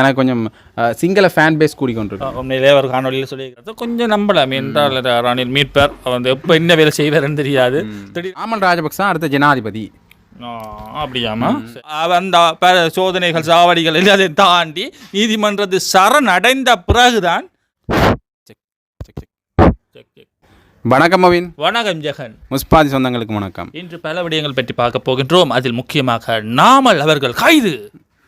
எனக்கு கொஞ்சம் Sinhala fan base கூடிக்கொண்டிருக்கு. உண்மையிலே அவர் காணொலியில் சொல்லியிருக்கிறது கொஞ்சம் நம்பலாம் என்றால் ரணில் மீட்பார். அவர் வந்து எப்போ என்ன வேலை செய்வார்னு தெரியாது. நாமல் ராஜபக்ச அடுத்த ஜனாதிபதி. அப்படியாமா அந்த சோதனைகள் சாவடிகள் எல்லாத்தையும் தாண்டி நீதிமன்றத்து சரணடைந்த பிறகுதான் வணக்கம் அவின் வணக்கம் ஜெகன். முஸ்பாதி சொந்தங்களுக்கு வணக்கம். இன்று பல விடயங்கள் பற்றி பார்க்க போகின்றோம். அதில் முக்கியமாக நாமல் அவர்கள் கைது.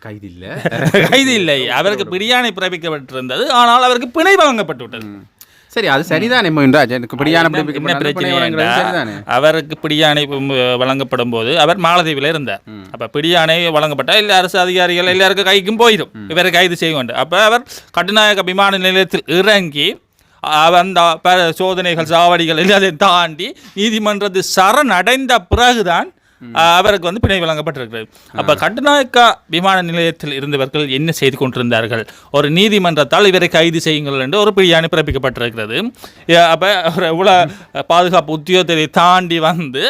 கைது இல்ல கைது இல்லை அவருக்கு பிரியாணி பிறப்பிக்கப்பட்டிருந்தது. ஆனால் அவருக்கு பிணை வழங்கப்பட்டு விட்டது சரி அது சரிதானே மோகன்ராஜ் எனக்கு பிடியான பிரச்சனை அவருக்கு பிடியாணை உம், வழங்கப்படும் போது அவர் மாலதீவில் இருந்தார். அப்ப பிடியாணை வழங்கப்பட்ட எல்லா அரசு அதிகாரிகள் எல்லாருக்கும் கைக்கும் போயிடும். இவரை கைது செய்ய வேண்டும் அப்ப அவர் கட்டுநாயக்க விமான நிலையத்தில் இறங்கி அந்த சோதனைகள் சாவடிகள் எல்லாத்தையும் தாண்டி நீதிமன்றத்து சரணடைந்த பிறகுதான் அவருக்கு வந்து பிணை வழங்கப்பட்டிருக்கிறது. அப்ப கட்டுநாயக்கா விமான நிலையத்தில் இருந்தவர்கள் என்ன செய்து கொண்டிருந்தார்கள்? ஒரு நீதிமன்றத்தால் இவரை கைது செய்யுங்கள் என்று ஒரு பிடியாணை பிறப்பிக்கப்பட்டிருக்கிறது. அப்ப ஒரு உல பாதுகாப்பு உத்தியோகத்தை தாண்டி வந்து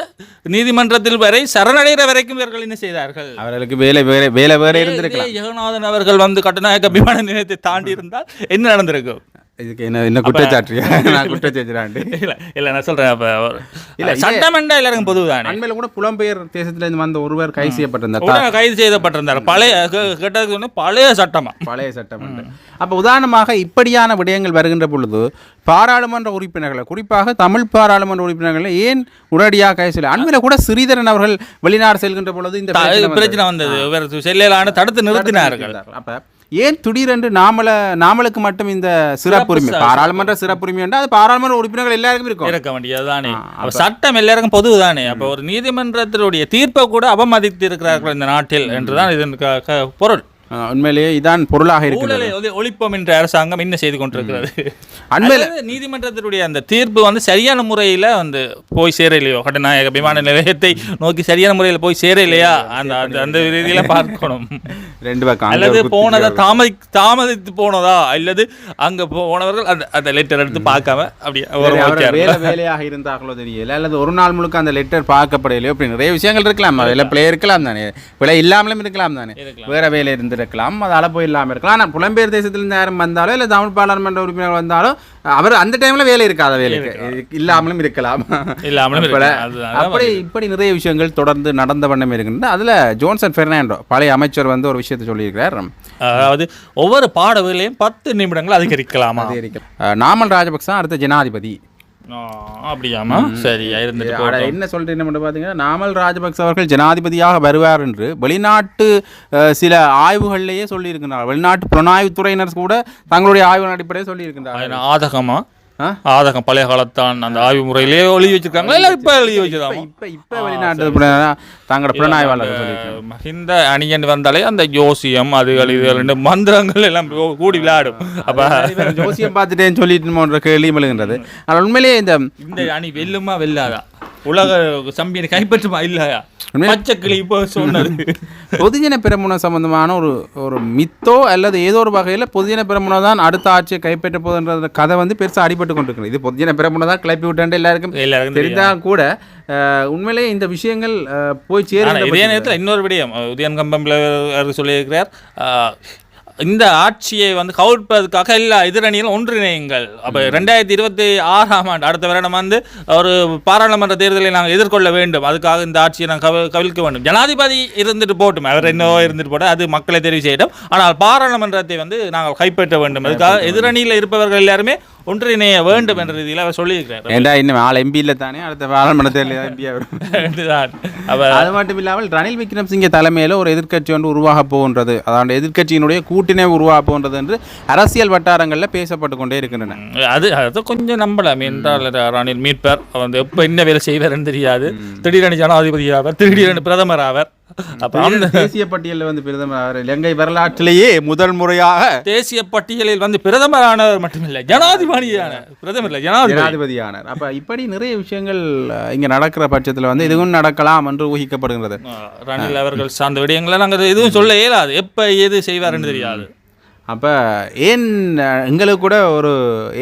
நீதிமன்றத்தில் வரை சரணடைகிற வரைக்கும் இவர்கள் என்ன செய்தார்கள்? அவர்களுக்கு வேலை வேற வேலை வேற இருந்திருக்கலாம். ஜெகநாதன் அவர்கள் வந்து கட்டுநாயக்க விமான நிலையத்தை தாண்டி இருந்தால் என்ன நடந்திருக்கும்? இதுக்கு என்ன என்ன குற்றச்சாட்டு நான் குற்றச்சாட்டுறாண்டு இல்ல இல்ல நான் சொல்றேன் அப்ப இல்ல, சட்டமன்ற எல்லாருக்கும் பொதுதானே அண்மையில கூட புலம்பெயர் தேசத்துல இருந்து வந்த ஒருவர் கைது செய்யப்பட்டிருந்தார். கைது செய்யப்பட்டிருந்தார். பழைய கேட்டதுக்கு வந்து பழைய சட்டமா பழைய சட்டமன்றம் அப்ப உதாரணமாக இப்படியான விடயங்கள் வருகின்ற பொழுது பாராளுமன்ற உறுப்பினர்களை குறிப்பாக தமிழ் பாராளுமன்ற உறுப்பினர்களை ஏன் உடனடியாக கைது செய்யல? அண்மையில கூட ஸ்ரீதரன் அவர்கள் வெளிநாடு செல்கின்ற பொழுது இந்த பிரச்சனை வந்தது. செல்லையிலான தடுத்து நிறுத்தினார்கள். அப்ப ஏன் திடீரென்று நாமல நாமலுக்கு மட்டும் இந்த சிறப்புரிமை பாராளுமன்ற சிறப்புரிமை என்றால் அது பாராளுமன்ற உறுப்பினர்கள் எல்லாருக்கும் இருக்கும். இருக்க வேண்டியதுதானே அப்ப சட்டம் எல்லாருக்கும் பொதுதானே அப்ப ஒரு நீதிமன்றத்தினுடைய தீர்ப்பை கூட அவமதித்து இருக்கிறார்கள் இந்த நாட்டில் என்றுதான் இதன் பொருள். உண்மையிலேயே இதான் பொருளாக இருக்கிறது. ஒளி- ஒழிப்போம் என்ற அரசாங்கம் என்ன செய்து கொண்டிருக்கிறது? அண்மையில- நீதிமன்றத்தினுடைய அந்த தீர்ப்பு வந்து சரியான முறையில வந்து போய் சேரலையோ? கட்டுநாயக விமான நிலையத்தை நோக்கி சரியான முறையில் போய் சேரலையா? அந்த அந்த அந்த ரீதியில பார்க்கணும். ரெண்டு பக்கம் அல்லது போனதா. தாமதி தாமதித்து போனதா? அல்லது அங்க போனவர்கள் அந்த அந்த லெட்டர் எடுத்து பார்க்காம அப்படியே சரி, வேலையாக இருந்தார்களோ தெரியல. அல்லது ஒரு நாள் முழுக்க அந்த லெட்டர் பார்க்கப்படையிலையோ? அப்படி நிறைய விஷயங்கள் இருக்கலாம். அதில் பிழை இருக்கலாம் தானே. பிழை இல்லாமலும் இருக்கலாம் தானே. வேற வேலை இருந்திருக்கலாம் அது அளப்போ இல்லாமல் இருக்கலாம். ஆனால் புலம்பெயர் தேசத்திலிருந்து யாரும் வந்தாலோ இல்லை தமிழ் பாராளுமன்ற உறுப்பினர் வந்தாலும் அவர் அந்த டைம்ல வேலை இருக்காத வேலைக்கு. இல்லாமலும் இருக்கலாம். இல்லாமலும் இருக்கலாம். அப்படி இப்படி நிறைய விஷயங்கள் தொடர்ந்து நடந்த வண்ணம் இருக்கின்றன அதுல ஜோன்சன் பெர்னாண்டோ பழைய அமைச்சர் வந்து ஒரு விஷயத்தை சொல்லியிருக்கிறார். அதாவது ஒவ்வொரு பாடவிலையும் பத்து நிமிடங்கள் அதிகரிக்கலாமா? நாமல் ராஜபக்ச அடுத்த ஜனாதிபதி. அப்படியாமா சரி இருந்துட்டு அட, போகட்டும். என்ன மட்டும் பார்த்தீங்கன்னா நாமல் ராஜபக்ச அவர்கள் ஜனாதிபதியாக வருவார் என்று வெளிநாட்டு சில ஆய்வுகளிலேயே சொல்லியிருக்கிறார். வெளிநாட்டு புலனாய்வு துறையினர் கூட தங்களுடைய ஆய்வு அடிப்படையில் சொல்லியிருக்கிறார் அது ஆதகமா பழைய காலத்தான் அந்த ஆய்வு முறையிலேயே எழுதி வச்சிருக்காங்களா? இல்ல இப்ப எழுதி வச்சிருக்காங்க இப்ப இப்ப வெளிநாட்டு தங்களோட புலனாய்வாளர் மஹிந்த அணியன் வந்தாலே அந்த ஜோசியம் அதுகள் இதுகள் மந்திரங்கள் எல்லாம் கூடி விளையாடும். அப்ப ஜோசியம் பார்த்துட்டேன்னு சொல்லிட்டு கேள்வி எழுகின்றது. ஆனால் உண்மையிலேயே இந்த இந்த அணி வெல்லுமா வெல்லாதா? உலக சம்பியனை கைப்பற்றுமா இல்லையா? பச்சை கிளி இப்போ சொன்னது பொதுஜன பெரமுன சம்பந்தமான ஒரு ஒரு மித்தோ அல்லது ஏதோ ஒரு வகையில் பொதுஜன பெரமுன தான் அடுத்த ஆட்சியை கைப்பற்ற போகுதுன்ற கதை வந்து பெருசாக அடிபட்டு கொண்டிருக்கிறது இது பொதுஜன பெரமுன தான் கிளப்பி விட்டு எல்லாருக்கும் எல்லாருக்கும். தெரிந்தால் கூட உண்மையிலேயே இந்த விஷயங்கள் போய் சேரும் இதே நேரத்தில் இன்னொரு விடயம் உதயன் கம்பம்ல அவர் சொல்லியிருக்கிறார் இந்த ஆட்சியை வந்து கவிழ்ப்பதற்காக எல்லா எதிரணிகளும் ஒன்றிணையுங்கள். அப்போ ரெண்டாயிரத்தி இருபத்தி ஆறாம் ஆண்டு அடுத்த வருடம் வந்து ஒரு பாராளுமன்ற தேர்தலை நாங்கள் எதிர்கொள்ள வேண்டும். அதுக்காக இந்த ஆட்சியை நாங்கள் கவி கவிழ்க்க வேண்டும். ஜனாதிபதி இருந்துட்டு போட்டும். அவர் என்னவோ இருந்துட்டு போட்டு அது மக்களை தெரிவு செய்யட்டும். ஆனால் பாராளுமன்றத்தை வந்து நாங்கள் கைப்பற்ற வேண்டும். அதுக்காக எதிரணியில் இருப்பவர்கள் எல்லாருமே ஒன்றிணைய வேண்டும் என்ற ரீதியில் அவர் சொல்லியிருக்கிறார். ஏண்டா இன்னும் ஆள் எம்பி இல்லை தானே? அடுத்த பாராளுமன்ற தேர்தலில் எம்பி வரும். அது மட்டும் இல்லாமல் ரணில் விக்ரம்சிங்கே தலைமையில் ஒரு எதிர்க்கட்சி ஒன்று உருவாக போகின்றது. அதாவது எதிர்க்கட்சியினுடைய கூட்டினை உருவாக போகின்றது என்று அரசியல் வட்டாரங்களில் பேசப்பட்டு கொண்டே இருக்கின்றன. அது அது கொஞ்சம் நம்பலாம். என்றால் ரணில் மீட்பார் அவர் வந்து எப்போ என்ன வேலை செய்வார்னு தெரியாது. திடீரென ஜனாதிபதி ஆவார் திடீரென பிரதமர் ஆவார். தேசிய பட்டியலில் வந்து பிரதமர் அவர் இலங்கை வரலாற்றிலேயே முதல் முறையாக தேசிய பட்டியலில் வந்து பிரதமரானவர் மட்டுமில்லை ஜனாதிபதியான பிரதமர் இல்லை ஜனாதிபதி. ஜனாதிபதியானார். அப்ப இப்படி நிறைய விஷயங்கள் இங்க நடக்கிற பட்சத்துல வந்து இதுவும் நடக்கலாம் என்று ஊகிக்கப்படுகிறது ரணில் அவர்கள் சார்ந்த விடயங்களை நாங்கள் எதுவும் சொல்ல இயலாது. எப்போ எது செய்வார்னு தெரியாது. அப்போ ஏன் எங்களுக்கு கூட ஒரு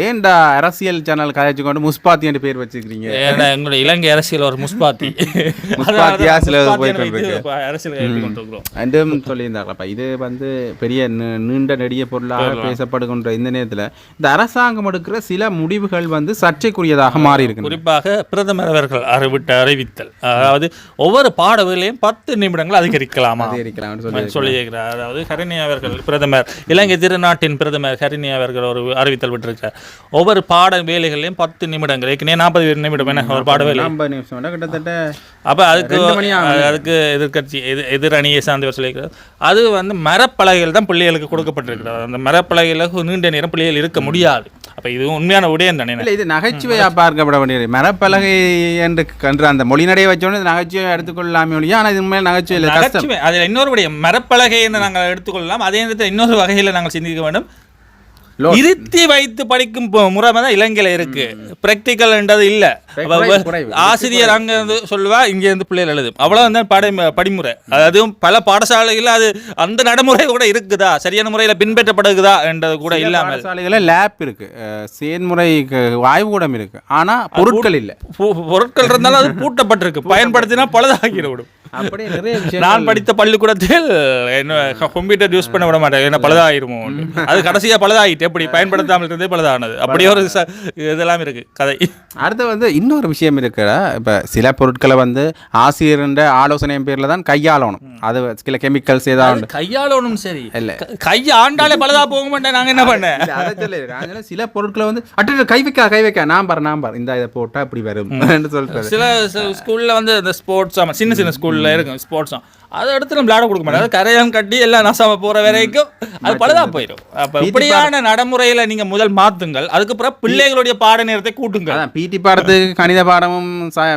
ஏன்டா அரசியல் சேனல் கதைச்சு கொண்டு முஸ்பாத்தி என்று பேர் வச்சுக்கிறீங்க? ஏன்னா எங்களுடைய இலங்கை அரசியல் ஒரு முஸ்பாத்தி? முஸ்பாத்தியா சில போயிட்டு அரசியல் சொல்லியிருந்தாங்களப்பா இது வந்து பெரிய நீண்ட நெடிய பொருளாக பேசப்படுகின்ற இந்த நேரத்தில் இந்த அரசாங்கம் எடுக்கிற சில முடிவுகள் வந்து சர்ச்சைக்குரியதாக மாறி இருக்கு குறிப்பாக பிரதமர் அவர்கள் அறிவிட்ட அறிவித்தல். அதாவது ஒவ்வொரு பாடவிலையும் பத்து நிமிடங்கள் அதிகரிக்கலாமா? அதிகரிக்கலாம்னு சொல்லி சொல்லியிருக்கிறார். அதாவது ஹரிணி அவர்கள் பிரதமர் இலங்கை திருநாட்டின் பிரதமர் ஹரிணி அவர்கள் ஒரு அறிவித்தல் விட்டிருக்கிறார். ஒவ்வொரு பாட வேலைகளையும் பத்து நிமிடங்கள் ஏற்கனவே நாற்பது நிமிடம் என்ன ஒரு பாட வேலை. கிட்டத்தட்ட அப்போ அதுக்கு. அதுக்கு எதிர்கட்சி எதிர் எதிர் அணியை சார்ந்தவர் சொல்லியிருக்கிறார். அது வந்து மரப்பலகைகள் தான் பிள்ளைகளுக்கு கொடுக்கப்பட்டிருக்கிறது. அந்த மரப்பலகையில் நீண்ட நேரம் பிள்ளைகள் இருக்க முடியாது. அப்போ இது உண்மையான விடயம் தானே இல்ல இது நகைச்சுவையா பார்க்கப்பட வேண்டியது. மரப்பலகை என்று கன்று அந்த மொழிநடையை வச்சோன்னு நகைச்சுவை எடுத்துக்கொள்ளலாமே ஒழிய ஆனால் இது உண்மையில் நகைச்சுவை இல்லை நகைச்சுவை அதில் இன்னொரு விடயம் மரப்பலகை என்று நாங்கள் எடுத்துக்கொள்ளலாம் அதே நேரத்தில் இன்னொரு வகையில் நாங்கள் சிந்திக்க வேண்டும். இருத்தி வைத்து படிக்கும் முறை தான் இலங்கையில இருக்கு. பிராக்டிக்கல் என்றது இல்ல. ஆசிரியர் அங்க இருந்து சொல்லுவா இங்க இருந்து பிள்ளைகள் எழுதும் தான் படை படிமுறை. அதுவும் பல பாடசாலைகள் அது அந்த நடைமுறை கூட இருக்குதா? சரியான முறையில பின்பற்றப்படுகுதா என்றது கூட இல்லாமல். பாடசாலைகளில் லேப் இருக்கு. செயன்முறை ஆய்வுக்கூடம் இருக்கு. ஆனா பொருட்கள் இல்லை. பொருட்கள் இருந்தாலும் அது பூட்டப்பட்டிருக்கு. பயன்படுத்தினா பழுதாகிட விடும் அப்படியே நிறைய நான் படித்த பள்ளிக்கூடத்தில் என்ன கம்ப்யூட்டர் யூஸ் பண்ண விட மாட்டேன். என்ன பழுதாயிருமோ அது கடைசியா பழுதாயிட்டு எப்படி பயன்படுத்தாமல் இருந்தே பழுதானது. அப்படியே ஒரு இதெல்லாம் இருக்கு கதை. அடுத்து வந்து இன்னொரு விஷயம் இருக்கிற இப்போ சில பொருட்களை வந்து ஆசிரியர்ன்ற ஆலோசனை பேரில் தான் கையாளணும். அது சில கெமிக்கல்ஸ் ஏதாவது கையாளணும் சரி. இல்ல. க- ஆண்டாலே பழுதா போக மாட்டேன் நாங்க என்ன பண்ண? இல்ல, அதை சில பொருட்களை வந்து அட்டு கை வைக்க கை வைக்க. நான் பாரு நான் பாரு. இந்த இதை போட்டா இப்படி வரும். சொல்றது சில ஸ்கூல்ல வந்து இந்த ஸ்போர்ட்ஸ் சின்ன சின்ன ஃபுல்லாக இருக்கும் ஸ்போர்ட்ஸ் அதை எடுத்து நம்ம விளையாட கொடுக்க மாட்டோம். அது கரையான் கட்டி எல்லாம் நாசாம போற வரைக்கும் அது பழுதா போயிடும் அப்ப இப்படியான நடைமுறையில நீங்க முதல் மாத்துங்கள். அதுக்கப்புறம் பிள்ளைகளுடைய பாட நேரத்தை கூட்டுங்கள். அதான் பிடி பாடத்துக்கு கணித பாடமும்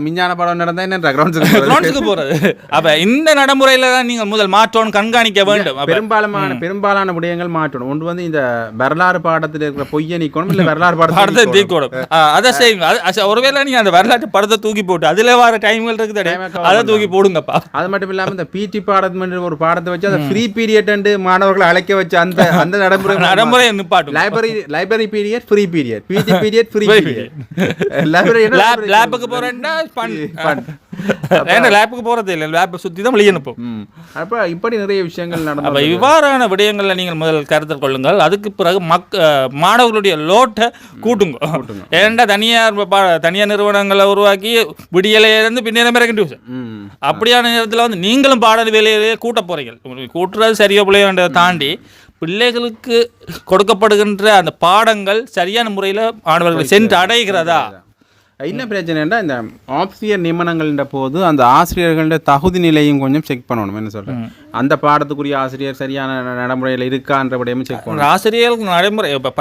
விஞ்ஞான பாடம் நடந்தா என்ன கிரவுண்ட்ஸுக்கு கிரவுண்ட்ஸுக்கு போறது? அப்ப இந்த நடைமுறையில தான் நீங்க முதல் மாற்றோன்னு கண்காணிக்க வேண்டும். பெரும்பாலான பெரும்பாலான விடயங்கள் மாற்றணும். ஒன்று வந்து இந்த வரலாறு பாடத்தில் இருக்கிற பொய்யை நீக்கணும் இல்ல வரலாறு படத்தை தூக்கணும் அதை செய்யுங்க. ஒருவேளை நீங்க அந்த வரலாற்று படத்தை தூக்கி போட்டு அதுல வர டைம்கள் இருக்குது அதை தூக்கி போடுங்கப்பா. அது மட்டும் இல்லாம இந்த பிடி பாடம் ஒரு பாடத்தை வச்சு அந்த ஃப்ரீ பீரியட் மாணவர்களை அழைக்க வச்ச அந்த அந்த நடைமுறை நடைமுறையை நிப்பாட்டும். Library library period free period PT period free period library lab லேப்புக்கு போறேன்னா ஏன்னா லேப்புக்கு போறது இல்லை. லேப்பை சுத்தி தான் வெளியே அனுப்பும் அப்ப இப்படி நிறைய விஷயங்கள் அப்ப நடந்து இவ்வாறான விடயங்களை நீங்கள் முதல் கருத்தில் கொள்ளுங்கள். அதுக்கு பிறகு மக் மாணவர்களுடைய லோட்டை கூட்டுங்க. ஏன்டா தனியார் தனியார் நிறுவனங்களை உருவாக்கி விடியலையிலேருந்து பின்னேரம் வரைக்கும் டியூஷன் அப்படியான நேரத்தில் வந்து நீங்களும் பாடல் வேலையிலேயே கூட்ட உங்களுக்கு கூட்டுறது சரியோ பிள்ளையோன்றதை தாண்டி பிள்ளைகளுக்கு கொடுக்கப்படுகின்ற அந்த பாடங்கள் சரியான முறையில் மாணவர்களை சென்று அடைகிறதா? என்ன பிரச்சனைன்னா இந்த ஆசிரியர் நியமனங்கள்ன்ற போது அந்த ஆசிரியர்களோட தகுதி நிலையும் கொஞ்சம் செக் பண்ணணும். என்ன சொல்றேன் அந்த பாடத்துக்குரிய ஆசிரியர் சரியான நடைமுறையில் இருக்கான்ற விடயமும் செக் பண்ணணும். ஆசிரியர்களுக்கு நடைமுறை இப்ப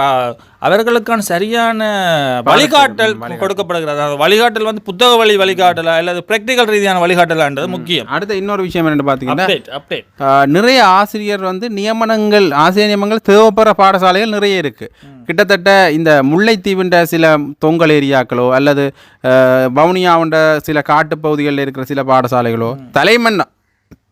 அவர்களுக்கான சரியான வழிகாட்டல் கொடுக்கப்படுகிறது. அதாவது வழிகாட்டல் வந்து புத்தக வழி வழிகாட்டலா அல்லது பிராக்டிக்கல் ரீதியான வழிகாட்டலான்றது முக்கியம். அடுத்த இன்னொரு விஷயம் என்னன்னு பார்த்தீங்கன்னா நிறைய ஆசிரியர் வந்து நியமனங்கள் ஆசிரியர் நியமனங்கள் தேவைப்படுற பாடசாலைகள் நிறைய இருக்கு. கிட்டத்தட்ட இந்த முல்லைத்தீவுன்ற சில தொங்கல் ஏரியாக்களோ அல்லது ஆஹ், வவுனியாவுண்ட சில காட்டுப்பகுதிகளில் இருக்கிற சில பாடசாலைகளோ தலைமன்னா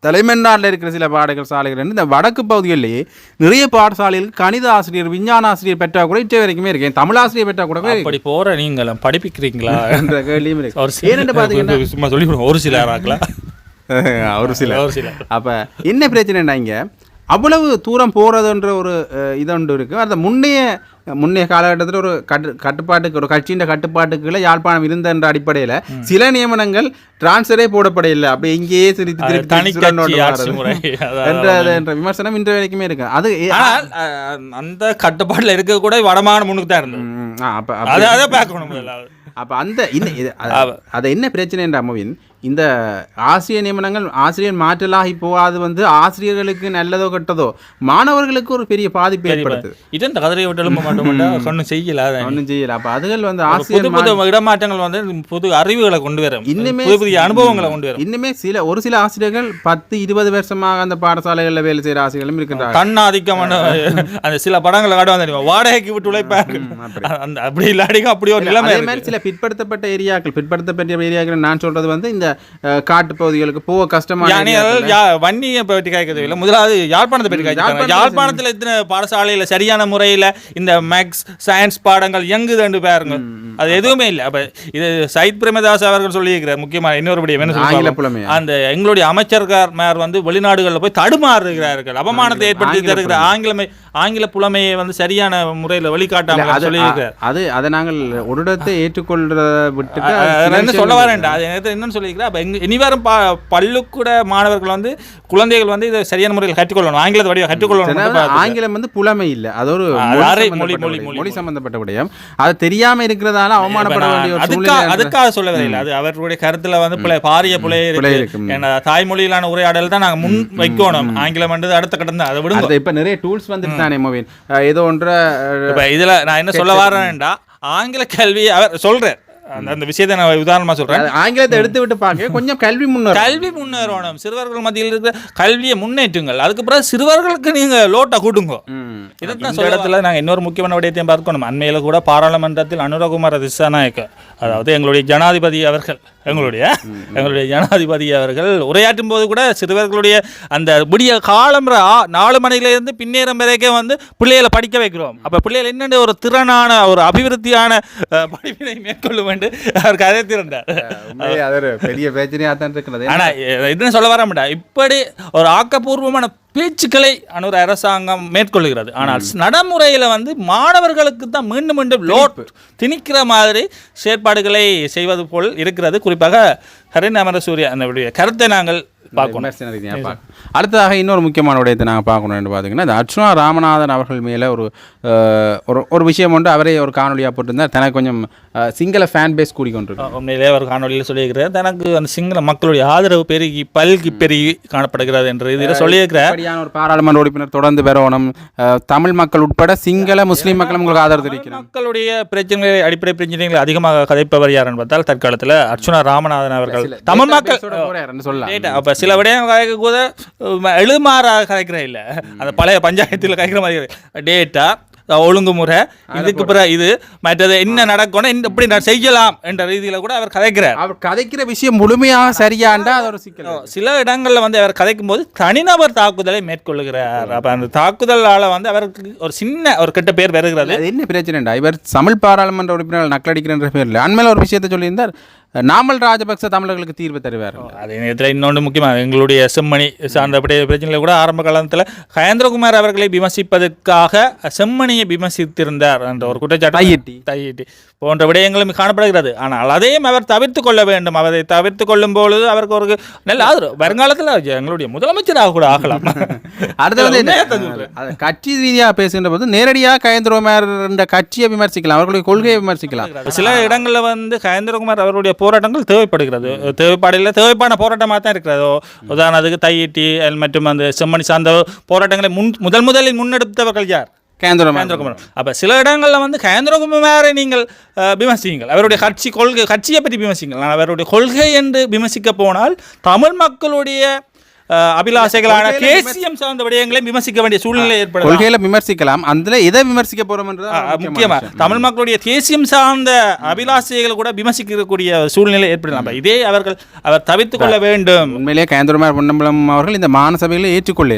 தலைமன்னாரில் இருக்கிற சில பாடகள் சாலைகள் இந்த வடக்கு பகுதிகளிலேயே நிறைய பாடசாலைகளுக்கு கணித ஆசிரியர் விஞ்ஞான ஆசிரியர் பெற்றா கூட இச்சை வரைக்குமே இருக்கு என் தமிழ் ஆசிரியர் பெற்றா கூட. அப்படி போற நீங்களும் படிப்பிக்கிறீங்களா? என்ற கேள்வியும் இருக்கு. ஏன்னு பார்த்தீங்கன்னா சும்மா சொல்லி. ஒரு சில ஒரு சில. ஒரு சில. அப்போ என்ன பிரச்சனைனா இங்கே அவ்வளவு தூரம் போகிறதுன்ற ஒரு அஹ், இது ஒன்று இருக்குது அந்த முன்னைய முன்னைய காலகட்டத்தில் ஒரு கட்டு கட்டுப்பாட்டுக்கு ஒரு கட்சியின் கட்டுப்பாட்டுக்குள்ள யாழ்ப்பாணம் இருந்தன்ற அடிப்படையில் சில நியமனங்கள் டிரான்ஸ்ஃபரே போடப்படையில்லை அப்படி இங்கேயே திருப்பி அது திருப்பி என்ற என்ற விமர்சனம் இன்று வரைக்குமே இருக்கு. அது அந்த கட்டுப்பாட்டுல இருக்க கூட வடமான முன்னுக்கு தான் இருந்தது. அப்ப அதை பார்க்கணும் அந்த அது- அது என்ன பிரச்சனை என்ற அம்மாவின் இந்த ஆசிரியர் நியமனங்கள் ஆசிரியர் மாற்றலாகி போகாது வந்து ஆசிரியர்களுக்கு நல்லதோ கெட்டதோ மாணவர்களுக்கு ஒரு பெரிய பாதிப்பு ஏற்படுத்துது. இது இந்த கதிரை விட்டு மாட்டோம் ஒன்றும் செய்யல. ஒன்றும் செய்யல. அப்ப அதுகள் வந்து ஆசிரியர் புது இடமாற்றங்கள் வந்து புது அறிவுகளை கொண்டு வரும். இன்னுமே புது புதிய அனுபவங்களை கொண்டு வரும். இன்னுமே சில ஒரு சில ஆசிரியர்கள் பத்து இருபது வருஷமாக அந்த பாடசாலைகளில் வேலை செய்யற ஆசிரியர்களும் இருக்கின்றார்கள். கண்ணாதிக்கமான அந்த சில படங்களை காட்டுவாங்க தெரியுமா? வாடகைக்கு விட்டு உழைப்பாங்க அந்த அப்படி இல்லாடிக்கும் அப்படி ஒரு நிலைமை சில பிற்படுத்தப்பட்ட ஏரியாக்கள் பிற்படுத்தப்பட்ட ஏரியாக்கள் நான் சொல்றது வந்து இந்த காட்டு பகுதிகளுக்கு போக யா வன்னியை பற்றி கேட்கறது இல்லை. முதலாவது யாழ்ப்பாணத்தை பற்றி கேட்கறாங்க யாழ்ப்பாணத்துல இத்தனை பாடசாலையில் சரியான முறையில் இந்த மேக்ஸ் சயின்ஸ் பாடங்கள் எங்குதுன்னு பாருங்க அது எதுவுமே இல்லை. அப்போ இது சயித் பிரேமதாஸ் அவர்கள் சொல்லியிருக்கிறார் முக்கியமான இன்னொரு விடயம் என்ன சொல்லி? அந்த எங்களுடைய அமைச்சர்மார் வந்து வெளிநாடுகளில் போய் தடுமாறுகிறார்கள். அவமானத்தை ஏற்படுத்தி தருகிற ஆங்கிலமை ஆங்கில புலமையை வந்து சரியான முறையில் அது சொல்லியிருக்கிறார். அது அதை நாங்கள் ஒரு இடத்தை நான் என்ன சொல்ல வரேன்டா. அது என்னன்னு சொல்லியிருக்கிறேன் அப்போ எங்க இனிவரும் பா பள்ளிக்கூட மாணவர்கள் வந்து குழந்தைகள் வந்து இதை சரியான முறையில் கற்றுக்கொள்ளணும். ஆங்கிலத்தை வடிவம் கற்றுக்கொள்ளணும். ஆங்கிலம் வந்து புலமை இல்ல. அது ஒரு மொழி மொழி, மொழி, சம்பந்தப்பட்ட விடயம். அது தெரியாம இருக்கிறதால அவமானப்பட வேண்டிய அதுக்காக அதுக்காக சொல்ல வரையில அது அவர்களுடைய கருத்துல வந்து பிழை பாரிய பிழை இருக்கு. தாய்மொழியிலான உரையாடல் தான் நாங்க முன் வைக்கணும். ஆங்கிலம் வந்து அடுத்த கட்டம் தான். அதை விடுங்க. இப்ப நிறைய டூல்ஸ் வந்துட்டு தானே மொபைல் ஏதோ ஒன்ற இதுல நான் என்ன சொல்ல வரேன்டா ஆங்கில கல்வி அவர் சொல்றேன் அந்த அந்த விஷயத்தை நான் உதாரணமா சொல்றேன். அது ஆங்கிலத்தை எடுத்து விட்டு பார்க்க கொஞ்சம் கல்வி முன்னேறும். கல்வி முன்னேறணும். சிறுவர்கள் மத்தியில் இருக்கிற கல்வியை முன்னேற்றுங்கள். அதுக்கு பிறகு சிறுவர்களுக்கு நீங்க லோட்டை கூட்டுங்க. இதைத்தான் இந்த இடத்துல நாங்கள் இன்னொரு முக்கியமான விடயத்தையும் பார்க்கணும். அண்மையில் கூட பாராளுமன்றத்தில் அனுரகுமார திசாநாயக்க அதாவது எங்களுடைய ஜனாதிபதி அவர்கள் எங்களுடைய எங்களுடைய ஜனாதிபதி அவர்கள் உரையாற்றும் போது கூட சிறுவர்களுடைய அந்த விடிய காலம் நாலு மணிலேருந்து பின்னேறம் வரைக்கும் வந்து பிள்ளைகளை படிக்க வைக்கிறோம். அப்போ பிள்ளைகள் என்னென்ன ஒரு திறனான ஒரு அபிவிருத்தியான படிப்பினை மேற்கொள்ளும் என்று அவர் கதை திறந்தார் உண்மையிலே அது ஒரு பெரிய பிரச்சனையா தான் இருக்கிறது. ஆனா எ- என்ன சொல்ல வர மாட்டா இப்படி ஒரு ஆக்கப்பூர்வமான பேச்சுக்களை அனுர அரசாங்கம் மேற்கொள்கிறது. ஆனால் நடைமுறையில வந்து மாணவர்களுக்கு தான் மீண்டும் மீண்டும் லோட் திணிக்கிற மாதிரி செயற்பாடுகளை செய்வது போல் இருக்கிறது. குறிப்பாக ஹரின் அமரசூரிய அந்த கருத்தை நாங்கள் பார்க்கணும். அடுத்ததாக இன்னொரு முக்கியமான விடயத்தை நாங்கள் பார்க்கணும்னு பார்த்தீங்கன்னா இந்த அர்ச்சுனா ராமநாதன் அவர்கள் மேலே ஒரு ஒரு ஒரு விஷயம் ஒன்று அவரே ஒரு காணொலியாக போட்டிருந்தார். தனக்கு கொஞ்சம் சிங்கள ஃபேன் பேஸ் கூடிக்கொண்டிருக்கு. உண்மையிலே ஒரு காணொலியில் சொல்லியிருக்கிறார். தனக்கு அந்த சிங்கள மக்களுடைய ஆதரவு பெருகி பல்கி பெருகி காணப்படுகிறது என்ற இதில் சொல்லியிருக்கிறார். இப்படியான ஒரு பாராளுமன்ற உறுப்பினர் தொடர்ந்து பெறணும் தமிழ் மக்கள் உட்பட சிங்கள முஸ்லீம் மக்கள் உங்களுக்கு ஆதரவு தெரிவிக்கணும். மக்களுடைய பிரச்சனைகளை அடிப்படை பிரச்சனைகளை அதிகமாக கதைப்பவர் யாருன்னு பார்த்தால் தற்காலத்தில் அர்ச்சுனா ராமநாதன் அவர்கள். தமிழ் மக்கள் சொல்லலாம். அப்ப சில விடயம் கதைக்க கூட எழுமாறாக கதைக்கிற இல்ல. அந்த பழைய பஞ்சாயத்தில் கதைக்கிற மாதிரி டேட்டா ஒழுங்குமுறை. இதுக்கு பிறகு இது மற்றது என்ன நடக்கணும் இந்த இப்படி நான் செய்யலாம் என்ற ரீதியில கூட அவர் கதைக்கிறார். அவர் கதைக்கிற விஷயம் முழுமையாக சரியாண்டா அது ஒரு சிக்கல். சில இடங்கள்ல வந்து அவர் கதைக்கும் போது தனிநபர் தாக்குதலை மேற்கொள்ளுகிறார். அப்ப அந்த தாக்குதலால வந்து அவருக்கு ஒரு சின்ன ஒரு கெட்ட பேர் வருகிறது. என்ன பிரச்சனைடா? இவர் தமிழ் பாராளுமன்ற உறுப்பினர்கள் நக்கலடிக்கிறன்ற பேர்ல. அண்மையில் ஒரு விஷயத்தை சொல்லியிருந்தார். நாமல் ராஜபக்ச தமிழர்களுக்கு தீர்வு தருவார் அதே நேரத்தில் இன்னொன்று முக்கியமாக எங்களுடைய செம்மணி சார்ந்த அப்படி பிரச்சனையில் கூட ஆரம்ப காலத்தில் கயேந்திரகுமார் அவர்களை விமர்சிப்பதற்காக செம்மணியை விமர்சித்திருந்தார் என்ற ஒரு குற்றச்சாட்டு தையிட்டி. தையிட்டி போன்ற விடயங்களும் காணப்படுகிறது. ஆனால் அதையும் அவர் தவிர்த்து கொள்ள வேண்டும். அவரை தவிர்த்து கொள்ளும் பொழுது அவருக்கு ஒரு நல்ல ஆதரவு. வருங்காலத்தில் எங்களுடைய முதலமைச்சராக கூட ஆகலாம். அடுத்து வந்து உண்மையா தான் இந்த- சொல்றேன். அது கட்சி ரீதியாக பேசுகின்ற போது நேரடியாக கயந்திரமார் என்ற கட்சியை விமர்சிக்கலாம். அவர்களுடைய கொள்கையை விமர்சிக்கலாம். சில இடங்களில் வந்து கயேந்திரகுமார் அவருடைய போராட்டங்கள் தேவைப்படுகிறது. தேவைப்பாடில் தேவைப்பான போராட்டமாக தான் இருக்கிறது. உதாரணத்துக்கு தையிட்டி மற்றும் அந்த செம்மணி சார்ந்த போராட்டங்களை முன் முதல் முதலில் முன்னெடுத்தவர்கள் யார்? கேந்திரமார். கயேந்திரகுமார் அப்போ சில இடங்களில் வந்து கயேந்திரகுமாரை நீங்கள் அஹ், விமர்சியுங்கள். அவருடைய கட்சி கொள்கை கட்சியை பற்றி விமர்சிங்கள் அவருடைய கொள்கை என்று விமர்சிக்க போனால் தமிழ் மக்களுடைய கொள்கையில கேசியம் சார்ந்த விடயங்களை விமர்சிக்க வேண்டிய சூழ்நிலை ஏற்படும் கொள்கையில விமர்சிக்கலாம். அதுல எதை விமர்சிக்க போறோம்ன்றது முக்கியமா தமிழ் மக்களுடைய தேசியம் சார்ந்த அபிலாஷைகளை கூட விமர்சிக்கக்கூடிய சூழ்நிலை ஏற்படலாம். இதே அவர்கள் அவர் தவிர்த்து கொள்ள வேண்டும். உண்மையிலேயே கயந்திரமார் பொன்னம்பலம் அவர்கள் இந்த மாநசபையில் ஏற்றுக்கொள்ள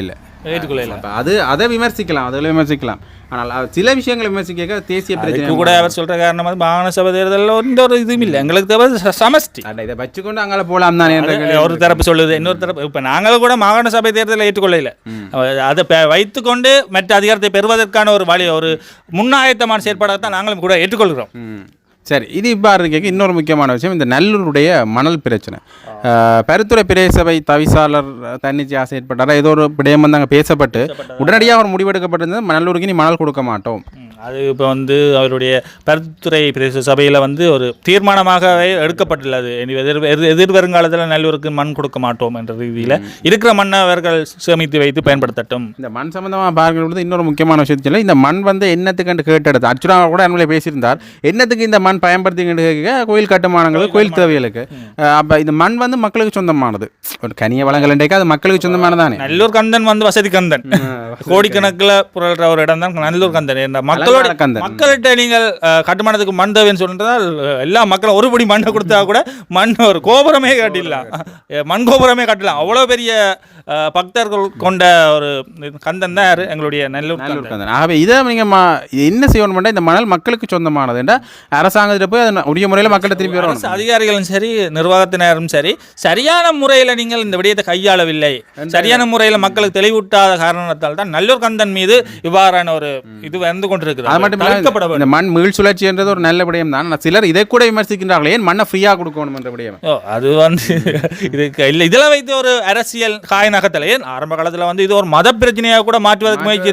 அப்ப அது அதை விமர்சிக்கலாம் அதில் விமர்சிக்கலாம். ஆனால் சில விஷயங்களை விமர்சிக்க தேசிய பிரச்சனை கூட அவர் சொல்ற காரணம் வந்து மாகாண சபை தேர்தலில் எந்த ஒரு இதுவும் இல்லை. எங்களுக்கு தேவை சமஷ்டி. இதை வச்சுக்கொண்டு அங்கே போலாம் தானே ஒரு தரப்பு சொல்லுது இன்னொரு தரப்பு இப்போ நாங்களும் கூட மாகாண சபை தேர்தலை ஏற்றுக்கொள்ளல. அதை வைத்துக்கொண்டு மற்ற அதிகாரத்தை பெறுவதற்கான ஒரு வழி ஒரு முன்னாயத்தமான செயற்பாடாக நாங்களும் கூட ஏற்றுக்கொள்கிறோம். சரி இது இவ்வாறு கேட்க இன்னொரு முக்கியமான விஷயம் இந்த நல்லூருடைய மணல் பிரச்சனை. பருத்துறை பிரதேசபை தவிசாளர் தன்னிச்சையாக செயற்பட்டாரா ஏதோ ஒரு விடயம் வந்து அங்கே பேசப்பட்டு உடனடியாக ஒரு முடிவெடுக்கப்பட்டிருந்தது நல்லூருக்கு இனி மணல் கொடுக்க மாட்டோம். அது இப்போ வந்து அவருடைய பருத்துறை பிரதேச சபையில் வந்து ஒரு தீர்மானமாகவே எடுக்கப்பட்டுள்ளது. இனி எதிர் எதிர் வருங்காலத்தில் நல்லூருக்கு மண் கொடுக்க மாட்டோம் என்ற ரீதியில் இருக்கிற மண்ணை அவர்கள் சேமித்து வைத்து பயன்படுத்தட்டும். இந்த மண் சம்பந்தமாக பார்க்கிற பொழுது இன்னொரு முக்கியமான விஷயத்தை சொல்ல இந்த மண் வந்து என்னத்துக்கு கேட்டெடுத்து அர்ச்சுனா கூட அண்மையில பேசியிருந்தார். என்னத்துக்கு இந்த மண் பயன்படுத்திக்கிட்டு கேட்க கோயில் கட்டுமானங்கள் கோயில் தேவைகளுக்கு. அப்போ இந்த மண் வந்து மக்களுக்கு சொந்தமானது. ஒரு கனிய வளங்கள் அது மக்களுக்கு சொந்தமானதானே? நல்லூர் கந்தன் வந்து வசதி கந்தன். கோடிக்கணக்கில் புரள்ற ஒரு இடம் தான் நல்லூர் கந்தன். மக்களோட கந்தன். மக்கள்கிட்ட நீங்கள் கட்டுமானத்துக்கு மண் தேவைன்னு சொல்லிட்டால் எல்லா மக்களும் ஒருபடி மண்ணை கொடுத்தா கூட மண் ஒரு கோபுரமே கட்டிடலாம். மண் கோபுரமே கட்டலாம் அவ்வளோ பெரிய பக்தர்கள் கொண்ட ஒரு கந்தன் தான்? எங்களுடைய நல்லூர் கந்தன். ஆகவே இதை நீங்கள் என்ன செய்யணும் இந்த மணல் மக்களுக்கு சொந்தமானது என்றா அரசாங்கத்தில் போய் அதை உரிய முறையில் மக்கள்கிட்ட திருப்பி அரசு வரணும் அதிகாரிகளும் சரி நிர்வாகத்தினரும் சரி சரியான முறையில் நீங்கள் இந்த விடயத்தை கையாளவில்லை. சரியான முறையில் மக்களுக்கு தெளிவூட்டாத காரணத்தால் தான் நல்லூர் கந்தன் மீது இவ்வாறான ஒரு இது வந்து கொண்டிருக்குது அது மட்டும் இல்லாமல். இந்த மண் மீள் சுழற்சின்றது ஒரு நல்ல விடயம் தான். சிலர் இதை கூட விமர்சிக்கின்றார்கள். ஏன் மண்ணை ஃப்ரீயாக கொடுக்கணும் என்ற விடயம்? அது வந்து இதுக்கு இல்லை இதில் வைத்து ஒரு அரசியல் காய நகத்தில் ஏன்? ஆரம்ப காலத்தில் வந்து இது ஒரு மத பிரச்சனையாக கூட மாற்றுவதற்கு முயற்சி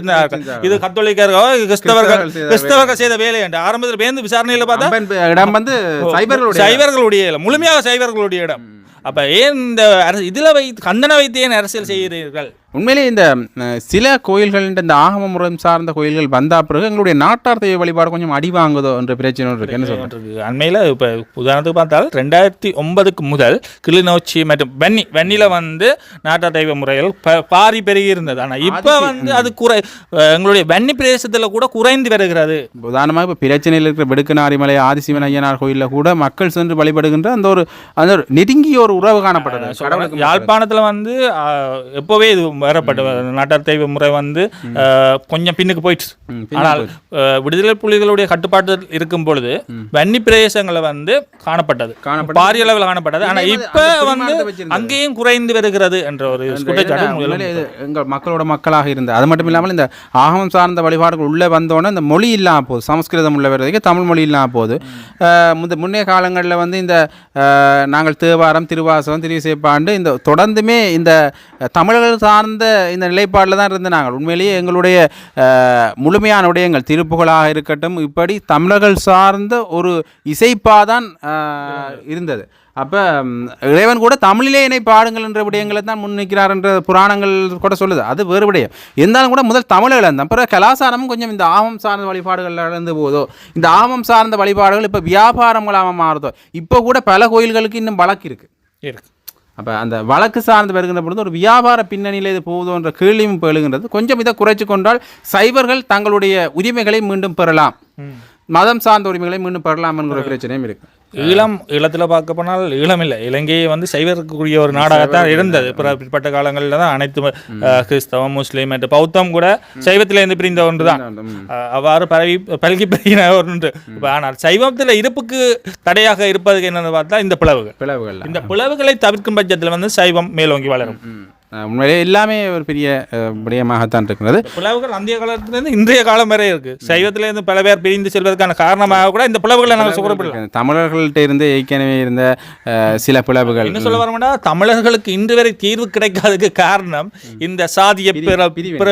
இது கத்தோலிக்கர்களோ கிறிஸ்தவர்கள் கிறிஸ்தவர்கள் செய்த கிறிஸ்தவர்கள் செய்த வேலை என்று. ஆரம்பத்தில் பேருந்து விசாரணையில் பார்த்தா இடம் வந்து சைபர்களுடைய சைவர்களுடைய இடம். முழுமையாக சைவர்களுடைய இடம். அப்ப ஏன் இந்த அரசு இதுல வைத்து கந்தனை வைத்து ஏன் அரசியல் செய்கிறீர்கள்? உண்மையிலே இந்த சில கோயில்கள் இந்த ஆகம முறை சார்ந்த கோயில்கள் வந்தா பிறகு எங்களுடைய நாட்டார் தெய்வ வழிபாடு கொஞ்சம் அடி வாங்குதோ என்ற பிரச்சனை ஒன்று இருக்கு. என்ன இருக்கு அண்மையில் இப்போ உதாரணத்துக்கு பார்த்தால் ரெண்டாயிரத்தி ஒன்பதுக்கு முதல் கிளிநொச்சி மற்றும் வெண்ணி வெண்ணில வந்து நாட்டார் தெய்வ முறைகள் ப- பாரி பெருகி இருந்தது ஆனால் இப்போ வந்து அது குறை எங்களுடைய வெண்ணி பிரதேசத்தில் கூட குறைந்து வருகிறது. உதாரணமாக இப்போ பிரச்சனையில் இருக்கிற வெடுக்கனாரிமலை ஆதிசிவன் ஐயனார் கோயிலில் கூட மக்கள் சென்று வழிபடுகின்ற அந்த ஒரு அந்த ஒரு நெருங்கிய ஒரு உறவு காணப்பட்டது. கடவுளுக்கு யாழ்ப்பாணத்தில் வந்து எப்போவே இது வரப்பட்ட நாட்டார் தெய்வ முறை வந்து கொஞ்சம் பின்னுக்கு போயிடுச்சு. ஆனால் விடுதலை புலிகளுடைய கட்டுப்பாட்டில் இருக்கும் பொழுது வன்னி பிரதேசங்களை வந்து காணப்பட்டது. பாரிய அளவில் காணப்பட்டது. ஆனால் இப்போ வந்து. அங்கேயும் குறைந்து வருகிறது என்ற ஒரு குற்றச்சாட்டு எங்கள் மக்களோட மக்களாக இருந்தது. அது மட்டும் இல்லாமல் இந்த ஆகமம் சார்ந்த வழிபாடுகள் உள்ளே வந்தோன்னே இந்த மொழி இல்லாமல் போகுது. சமஸ்கிருதம் உள்ள வர்றதுக்கு தமிழ் மொழி இல்லாமல் போகுது. முன்னைய காலங்களில் வந்து இந்த நாங்கள் தேவாரம் திருவாசகம் திருவிசைப்பாண்டு இந்த தொடர்ந்துமே இந்த தமிழர்கள் சார்ந்த இந்த நிலைப்பாடில் தான் இருந்து நாங்கள். உண்மையிலேயே எங்களுடைய முழுமையான விடயங்கள் திருப்புகளாக இருக்கட்டும் இப்படி தமிழர்கள் சார்ந்த ஒரு இசைப்பாதான் தான் இருந்தது. அப்போ இறைவன் கூட தமிழிலே என்னை பாடுங்கள் என்ற விடயங்களை தான் முன்னிக்கிறார் என்ற புராணங்கள் கூட சொல்லுது. அது வேறு விடயம். இருந்தாலும் கூட முதல் தமிழ் இழந்தோம் பிறகு கலாச்சாரமும் கொஞ்சம் இந்த ஆமம் சார்ந்த வழிபாடுகள் இழந்து போதோ இந்த ஆமம் சார்ந்த வழிபாடுகள் இப்போ வியாபாரங்களாக மாறுதோ இப்போ கூட பல கோயில்களுக்கு இன்னும் வழக்கு இருக்குது இருக்குது அப்போ அந்த வழக்கு சார்ந்து வருகின்ற பொழுது ஒரு வியாபார பின்னணியில் இது போகுதோன்ற கேள்வியும் இப்போ எழுகின்றது. கொஞ்சம் இதை குறைச்சு கொண்டால் சைவர்கள் தங்களுடைய உரிமைகளை மீண்டும் பெறலாம். மதம் சார்ந்த உரிமைகளை மீண்டும் பெறலாம் என்கிற பிரச்சனையும் இருக்கு. ஈழம் ஈழத்தில் பார்க்க போனால் ஈழம் இல்லை. இலங்கையை வந்து சைவருக்குரிய ஒரு நாடாகத்தான் இருந்தது. பிற பிற்பட்ட காலங்களில் தான் அனைத்து கிறிஸ்தவம் முஸ்லீம் மற்றும் பௌத்தம் கூட சைவத்திலிருந்து பிரிந்த ஒன்று தான் அவ்வாறு பரவி பல்கி பெருகின ஒன்று. ஆனால் சைவத்தில் இருப்புக்கு தடையாக இருப்பதுக்கு என்னன்னு பார்த்தா இந்த பிளவுகள். பிளவுகள் இந்த பிளவுகளை தவிர்க்கும் பட்சத்தில் வந்து சைவம் மேலோங்கி வளரும். உண்மையிலே எல்லாமே ஒரு பெரிய விடயமாகத்தான் இருக்கிறது. பிளவுகள் அந்திய காலத்திலிருந்து இன்றைய காலம் வரை இருக்கு. சைவத்திலிருந்து பல பேர் பிரிந்து செல்வதற்கான காரணமாக கூட இந்த பிளவுகளை நாங்கள் குறிப்பிடலாம் தமிழர்கள்ட்ட இருந்து ஏற்கனவே இருந்த அஹ், சில பிளவுகள். என்ன சொல்ல வரமாட்டா தமிழர்களுக்கு இன்று வரை தீர்வு கிடைக்காததுக்கு காரணம் இந்த சாதிய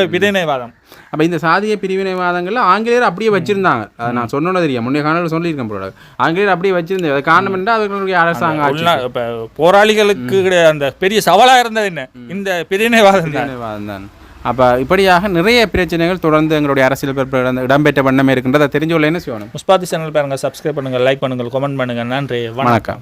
பிரிவினைவாதம். அப்போ இந்த சாதிய பிரிவினைவாதங்கள்ல ஆங்கிலேயர் அப்படியே வச்சிருந்தாங்க. அதை நான் சொன்னோன்னு தெரியும். முன்னே காணொலி சொல்லியிருக்கேன் போல. ஆங்கிலேயர் அப்படியே வச்சிருந்தது அது காரணம் என்ன? அவர்களுடைய அரசாங்க ஆட்சி. உள்நா- இப்ப போராளிகளுக்கு அந்த பெரிய சவாலா இருந்தது என்ன? இந்த பிரிவினைவாதம் பிரிவினைவாதம் தான் அப்போ இப்படியாக நிறைய பிரச்சனைகள் தொடர்ந்து எங்களுடைய அரசியல் பிறப்பு இடம்பெற்ற வண்ணமே இருக்கின்றது. அதை தெரிஞ்சு என்ன செய்யணும்? முஸ்பாத்தி சேனல் பாருங்க சப்ஸ்கிரைப் பண்ணுங்க லைக் பண்ணுங்க கமெண்ட் பண்ணுங்க. நன்றி. வணக்கம்.